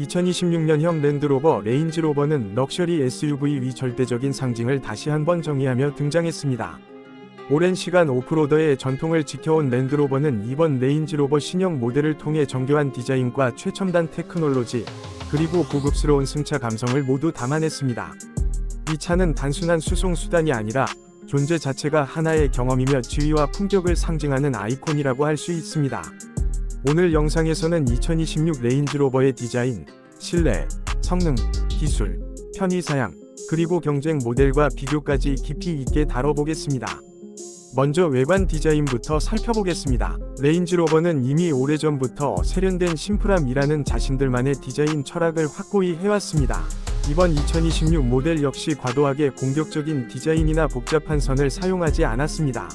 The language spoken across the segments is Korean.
2026년형 랜드로버 레인지로버는 럭셔리 SUV 위 절대적인 상징을 다시 한번 정의하며 등장했습니다. 오랜 시간 오프로더의 전통을 지켜온 랜드로버는 이번 레인지로버 신형 모델을 통해 정교한 디자인과 최첨단 테크놀로지, 그리고 고급스러운 승차 감성을 모두 담아냈습니다. 이 차는 단순한 수송 수단이 아니라 존재 자체가 하나의 경험이며 지위와 품격을 상징하는 아이콘이라고 할 수 있습니다. 오늘 영상에서는 2026 레인지로버의 디자인, 실내, 성능, 기술, 편의사양, 그리고 경쟁 모델과 비교까지 깊이 있게 다뤄보겠습니다. 먼저 외관 디자인부터 살펴보겠습니다. 레인지로버는 이미 오래전부터 세련된 심플함이라는 자신들만의 디자인 철학을 확고히 해왔습니다. 이번 2026 모델 역시 과도하게 공격적인 디자인이나 복잡한 선을 사용하지 않았습니다.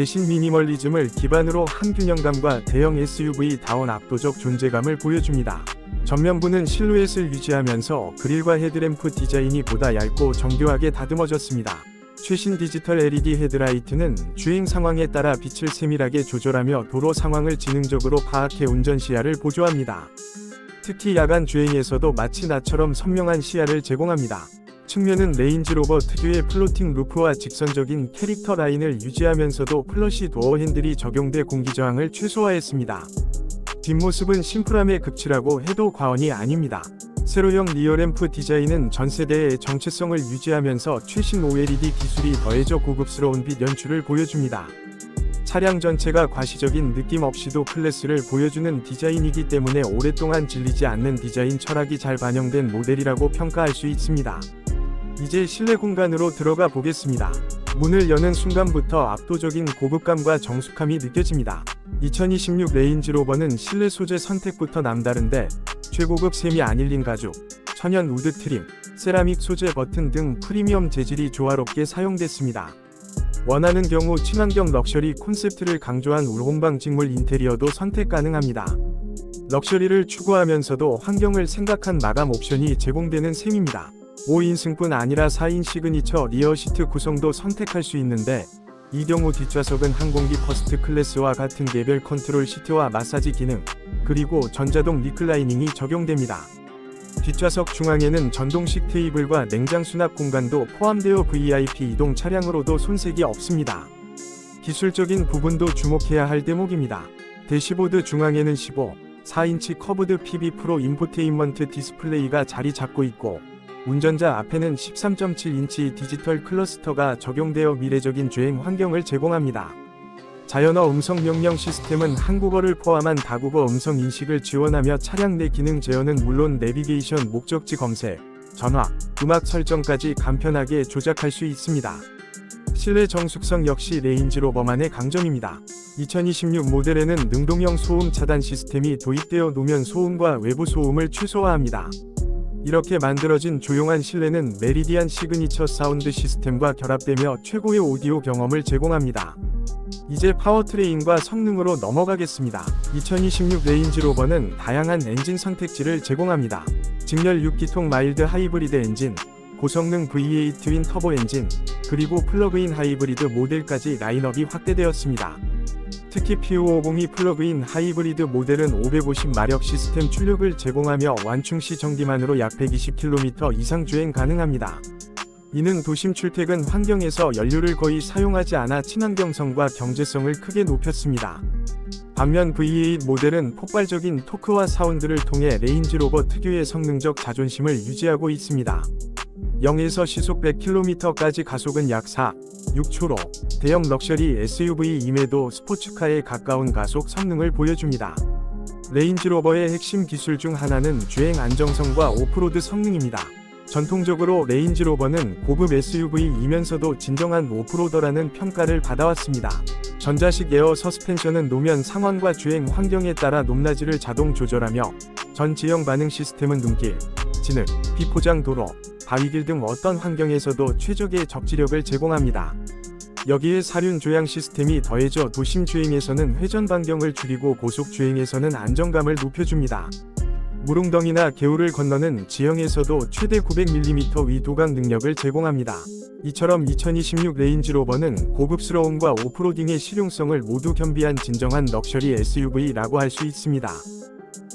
대신 미니멀리즘을 기반으로 한 균형감과 대형 SUV다운 압도적 존재감을 보여줍니다. 전면부는 실루엣을 유지하면서 그릴과 헤드램프 디자인이 보다 얇고 정교하게 다듬어졌습니다. 최신 디지털 LED 헤드라이트는 주행 상황에 따라 빛을 세밀하게 조절하며 도로 상황을 지능적으로 파악해 운전 시야를 보조합니다. 특히 야간 주행에서도 마치 나처럼 선명한 시야를 제공합니다. 측면은 레인지로버 특유의 플로팅 루프와 직선적인 캐릭터 라인을 유지하면서도 플러시 도어 핸들이 적용돼 공기 저항을 최소화했습니다. 뒷모습은 심플함에 급칠하고 해도 과언이 아닙니다. 세로형 리어램프 디자인은 전 세대의 정체성을 유지하면서 최신 OLED 기술이 더해져 고급스러운 빛 연출을 보여줍니다. 차량 전체가 과시적인 느낌 없이도 클래스를 보여주는 디자인이기 때문에 오랫동안 질리지 않는 디자인 철학이 잘 반영된 모델이라고 평가할 수 있습니다. 이제 실내 공간으로 들어가 보겠습니다. 문을 여는 순간부터 압도적인 고급감과 정숙함이 느껴집니다. 2026 레인지로버는 실내 소재 선택부터 남다른데 최고급 세미 아닐린 가죽, 천연 우드 트림, 세라믹 소재 버튼 등 프리미엄 재질이 조화롭게 사용됐습니다. 원하는 경우 친환경 럭셔리 콘셉트를 강조한 울홍방 직물 인테리어도 선택 가능합니다. 럭셔리를 추구하면서도 환경을 생각한 마감 옵션이 제공되는 셈입니다. 5인승뿐 아니라 4인 시그니처 리어 시트 구성도 선택할 수 있는데 이 경우 뒷좌석은 항공기 퍼스트 클래스와 같은 개별 컨트롤 시트와 마사지 기능, 그리고 전자동 리클라이닝이 적용됩니다. 뒷좌석 중앙에는 전동식 테이블과 냉장 수납 공간도 포함되어 VIP 이동 차량으로도 손색이 없습니다. 기술적인 부분도 주목해야 할 대목입니다. 대시보드 중앙에는 15, 4인치 커브드 PB 프로 인포테인먼트 디스플레이가 자리 잡고 있고 운전자 앞에는 13.7인치 디지털 클러스터가 적용되어 미래적인 주행 환경을 제공합니다. 자연어 음성 명령 시스템은 한국어를 포함한 다국어 음성 인식을 지원하며 차량 내 기능 제어는 물론 내비게이션 목적지 검색, 전화, 음악 설정까지 간편하게 조작할 수 있습니다. 실내 정숙성 역시 레인지로버만의 강점입니다. 2026 모델에는 능동형 소음 차단 시스템이 도입되어 노면 소음과 외부 소음을 최소화합니다. 이렇게 만들어진 조용한 실내는 메리디안 시그니처 사운드 시스템과 결합되며 최고의 오디오 경험을 제공합니다. 이제 파워트레인과 성능으로 넘어가겠습니다. 2026 레인지로버는 다양한 엔진 선택지를 제공합니다. 직렬 6기통 마일드 하이브리드 엔진, 고성능 V8 트윈 터보 엔진, 그리고 플러그인 하이브리드 모델까지 라인업이 확대되었습니다. 특히 P550이 플러그인 하이브리드 모델은 550마력 시스템 출력을 제공하며 완충 시 전기만으로 약 120km 이상 주행 가능합니다. 이는 도심 출퇴근 환경에서 연료를 거의 사용하지 않아 친환경성과 경제성을 크게 높였습니다. 반면 V8 모델은 폭발적인 토크와 사운드를 통해 레인지로버 특유의 성능적 자존심을 유지하고 있습니다. 0에서 시속 100km까지 가속은 약 4, 6초로 대형 럭셔리 SUV임에도 스포츠카에 가까운 가속 성능을 보여줍니다. 레인지로버의 핵심 기술 중 하나는 주행 안정성과 오프로드 성능입니다. 전통적으로 레인지로버는 고급 SUV이면서도 진정한 오프로더라는 평가를 받아왔습니다. 전자식 에어 서스펜션은 노면 상황과 주행 환경에 따라 높낮이를 자동 조절하며 전 지형 반응 시스템은 눈길, 진흙, 비포장 도로, 바위길 등 어떤 환경에서도 최적의 적지력을 제공합니다. 여기에 사륜 조향 시스템이 더해져 도심 주행에서는 회전 반경을 줄이고 고속 주행에서는 안정감을 높여줍니다. 무릉덩이나 개울을 건너는 지형에서도 최대 900mm 위 도각 능력을 제공합니다. 이처럼 2026 레인지로버는 고급스러움과 오프로딩의 실용성을 모두 겸비한 진정한 럭셔리 SUV라고 할 수 있습니다.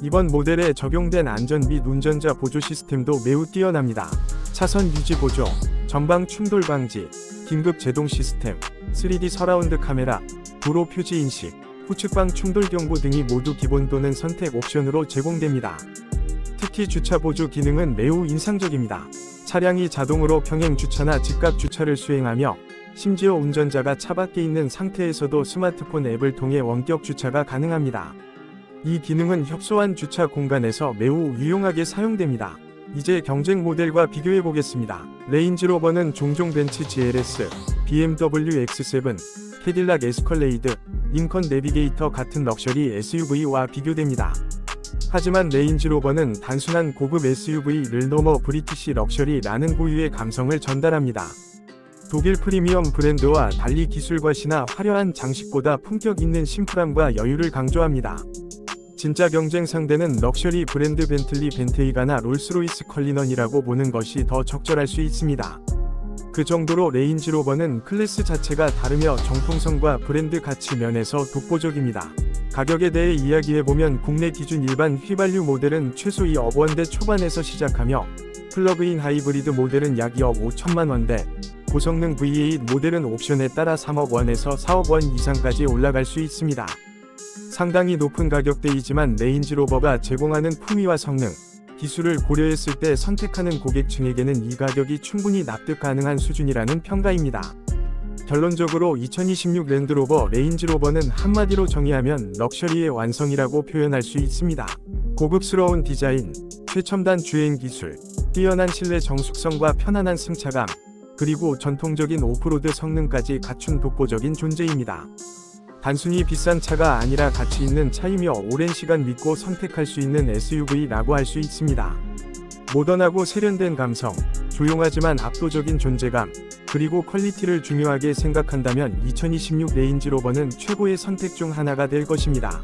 이번 모델에 적용된 안전 및 운전자 보조 시스템도 매우 뛰어납니다. 차선 유지 보조, 전방 충돌 방지, 긴급 제동 시스템, 3D 서라운드 카메라, 도로 표지 인식, 후측방 충돌 경고 등이 모두 기본 또는 선택 옵션으로 제공됩니다. 특히 주차 보조 기능은 매우 인상적입니다. 차량이 자동으로 평행 주차나 직각 주차를 수행하며 심지어 운전자가 차 밖에 있는 상태에서도 스마트폰 앱을 통해 원격 주차가 가능합니다. 이 기능은 협소한 주차 공간에서 매우 유용하게 사용됩니다. 이제 경쟁 모델과 비교해 보겠습니다. 레인지로버는 종종 벤츠 GLS, BMW X7, 캐딜락 에스컬레이드, 링컨 내비게이터 같은 럭셔리 SUV와 비교됩니다. 하지만 레인지로버는 단순한 고급 SUV를 넘어 브리티시 럭셔리라는 고유의 감성을 전달합니다. 독일 프리미엄 브랜드와 달리 기술과 신화 화려한 장식보다 품격 있는 심플함과 여유를 강조합니다. 진짜 경쟁 상대는 럭셔리 브랜드 벤틀리 벤테이가나 롤스로이스 컬리넌이라고 보는 것이 더 적절할 수 있습니다. 그 정도로 레인지로버는 클래스 자체가 다르며 정통성과 브랜드 가치 면에서 독보적입니다. 가격에 대해 이야기해보면 국내 기준 일반 휘발유 모델은 최소 2억 원대 초반에서 시작하며 플러그인 하이브리드 모델은 약 2억 5천만 원대, 고성능 V8 모델은 옵션에 따라 3억 원에서 4억 원 이상까지 올라갈 수 있습니다. 상당히 높은 가격대이지만 레인지로버가 제공하는 품위와 성능, 기술을 고려했을 때 선택하는 고객층에게는 이 가격이 충분히 납득 가능한 수준이라는 평가입니다. 결론적으로 2026 랜드로버 레인지로버는 한마디로 정의하면 럭셔리의 완성이라고 표현할 수 있습니다. 고급스러운 디자인, 최첨단 주행 기술, 뛰어난 실내 정숙성과 편안한 승차감, 그리고 전통적인 오프로드 성능까지 갖춘 독보적인 존재입니다. 단순히 비싼 차가 아니라 가치 있는 차이며 오랜 시간 믿고 선택할 수 있는 SUV라고 할 수 있습니다. 모던하고 세련된 감성, 조용하지만 압도적인 존재감, 그리고 퀄리티를 중요하게 생각한다면 2026 레인지로버는 최고의 선택 중 하나가 될 것입니다.